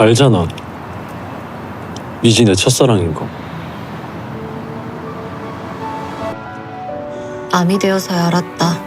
알잖아. 미지 내 첫사랑인 거. 암이 되어서야 알았다.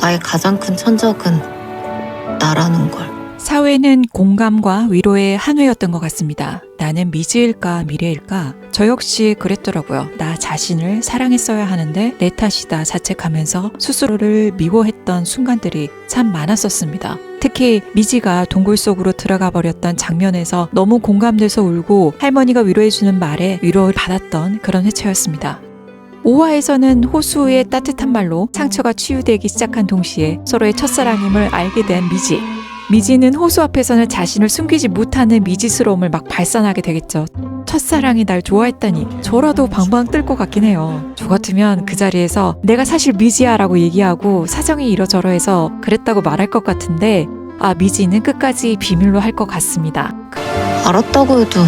나의 가장 큰 천적은 나라는 걸. 사회는 공감과 위로의 한회였던 것 같습니다. 나는 미지일까 미래일까? 저 역시 그랬더라고요. 나 자신을 사랑했어야 하는데 내 탓이다 자책하면서 스스로를 미워했던 순간들이 참 많았었습니다. 특히 미지가 동굴 속으로 들어가 버렸던 장면에서 너무 공감돼서 울고 할머니가 위로해주는 말에 위로를 받았던 그런 회차였습니다. 5화에서는 호수의 따뜻한 말로 상처가 치유되기 시작한 동시에 서로의 첫사랑임을 알게 된 미지. 미지는 호수 앞에서는 자신을 숨기지 못하는 미지스러움을 막 발산하게 되겠죠. 첫사랑이 날 좋아했다니 저라도 방방 뜰 것 같긴 해요. 저 같으면 그 자리에서 내가 사실 미지야라고 얘기하고 사정이 이러저러해서 그랬다고 말할 것 같은데 아 미지는 끝까지 비밀로 할 것 같습니다. 알았다고 해도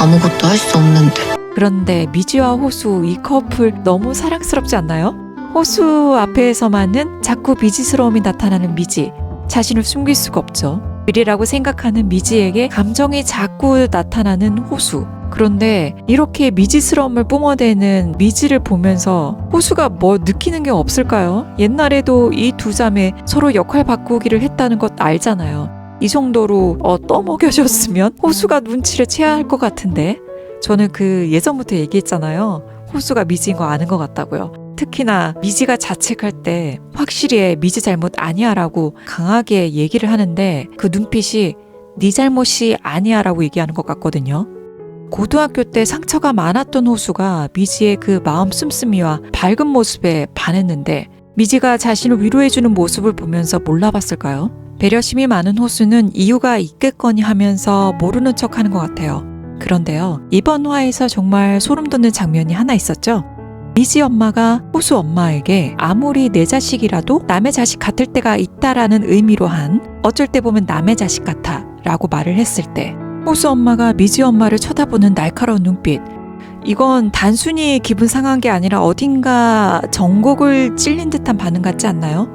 아무것도 할 수 없는데. 그런데 미지와 호수 이 커플 너무 사랑스럽지 않나요? 호수 앞에서만은 자꾸 미지스러움이 나타나는 미지. 자신을 숨길 수가 없죠. 미래라고 생각하는 미지에게 감정이 자꾸 나타나는 호수. 그런데 이렇게 미지스러움을 뿜어대는 미지를 보면서 호수가 뭐 느끼는 게 없을까요? 옛날에도 이 두 자매 서로 역할 바꾸기를 했다는 것 알잖아요. 이 정도로 어, 떠먹여줬으면 호수가 눈치를 채야 할 것 같은데 저는 그 예전부터 얘기했잖아요. 호수가 미지인 거 아는 것 같다고요. 특히나 미지가 자책할 때 확실히 미지 잘못 아니야라고 강하게 얘기를 하는데 그 눈빛이 네 잘못이 아니야라고 얘기하는 것 같거든요. 고등학교 때 상처가 많았던 호수가 미지의 그 마음 씀씀이와 밝은 모습에 반했는데 미지가 자신을 위로해주는 모습을 보면서 몰라봤을까요? 배려심이 많은 호수는 이유가 있겠거니 하면서 모르는 척 하는 것 같아요. 그런데요, 이번 화에서 정말 소름 돋는 장면이 하나 있었죠? 미지 엄마가 호수 엄마에게 아무리 내 자식이라도 남의 자식 같을 때가 있다라는 의미로 한 어쩔 때 보면 남의 자식 같아 라고 말을 했을 때 호수 엄마가 미지 엄마를 쳐다보는 날카로운 눈빛 이건 단순히 기분 상한 게 아니라 어딘가 전곡을 찔린 듯한 반응 같지 않나요?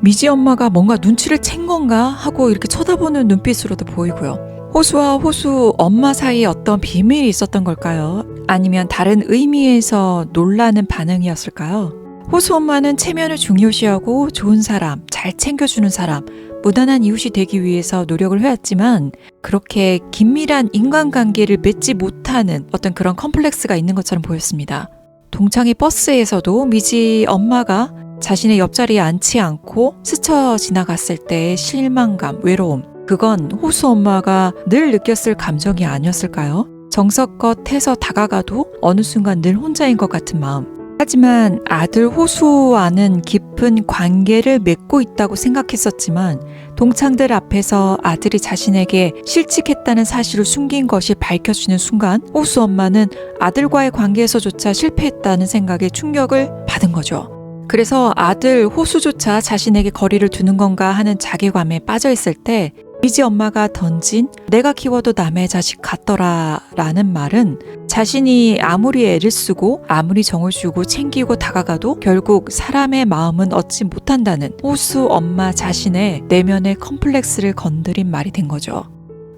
미지 엄마가 뭔가 눈치를 챈 건가 하고 이렇게 쳐다보는 눈빛으로도 보이고요. 호수와 호수 엄마 사이에 어떤 비밀이 있었던 걸까요? 아니면 다른 의미에서 놀라는 반응이었을까요? 호수 엄마는 체면을 중요시하고 좋은 사람, 잘 챙겨주는 사람, 무난한 이웃이 되기 위해서 노력을 해왔지만 그렇게 긴밀한 인간관계를 맺지 못하는 어떤 그런 컴플렉스가 있는 것처럼 보였습니다. 동창회 버스에서도 미지 엄마가 자신의 옆자리에 앉지 않고 스쳐 지나갔을 때의 실망감, 외로움, 그건 호수 엄마가 늘 느꼈을 감정이 아니었을까요? 정석껏 해서 다가가도 어느 순간 늘 혼자인 것 같은 마음. 하지만 아들 호수와는 깊은 관계를 맺고 있다고 생각했었지만 동창들 앞에서 아들이 자신에게 실직했다는 사실을 숨긴 것이 밝혀지는 순간 호수 엄마는 아들과의 관계에서조차 실패했다는 생각에 충격을 받은 거죠. 그래서 아들 호수조차 자신에게 거리를 두는 건가 하는 자괴감에 빠져 있을 때 미지 엄마가 던진 내가 키워도 남의 자식 같더라 라는 말은 자신이 아무리 애를 쓰고 아무리 정을 주고 챙기고 다가가도 결국 사람의 마음은 얻지 못한다는 호수 엄마 자신의 내면의 컴플렉스를 건드린 말이 된 거죠.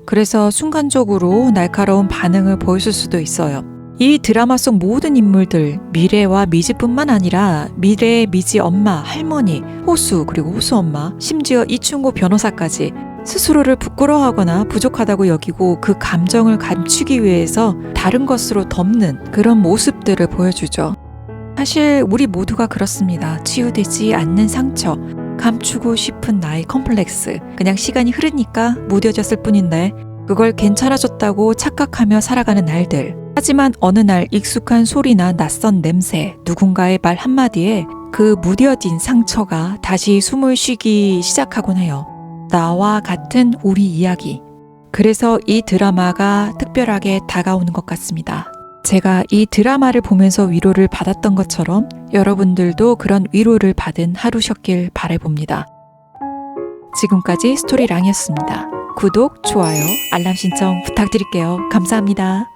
그래서 순간적으로 날카로운 반응을 보였을 수도 있어요. 이 드라마 속 모든 인물들, 미래와 미지뿐만 아니라 미래의 미지 엄마, 할머니, 호수, 그리고 호수 엄마, 심지어 이충고 변호사까지 스스로를 부끄러워하거나 부족하다고 여기고 그 감정을 감추기 위해서 다른 것으로 덮는 그런 모습들을 보여주죠. 사실 우리 모두가 그렇습니다. 치유되지 않는 상처, 감추고 싶은 나의 컴플렉스. 그냥 시간이 흐르니까 무뎌졌을 뿐인데 그걸 괜찮아졌다고 착각하며 살아가는 날들. 하지만 어느 날 익숙한 소리나 낯선 냄새, 누군가의 말 한마디에 그 무뎌진 상처가 다시 숨을 쉬기 시작하곤 해요. 나와 같은 우리 이야기. 그래서 이 드라마가 특별하게 다가오는 것 같습니다. 제가 이 드라마를 보면서 위로를 받았던 것처럼 여러분들도 그런 위로를 받은 하루셨길 바래봅니다. 지금까지 스토리랑이었습니다. 구독, 좋아요, 알람 신청 부탁드릴게요. 감사합니다.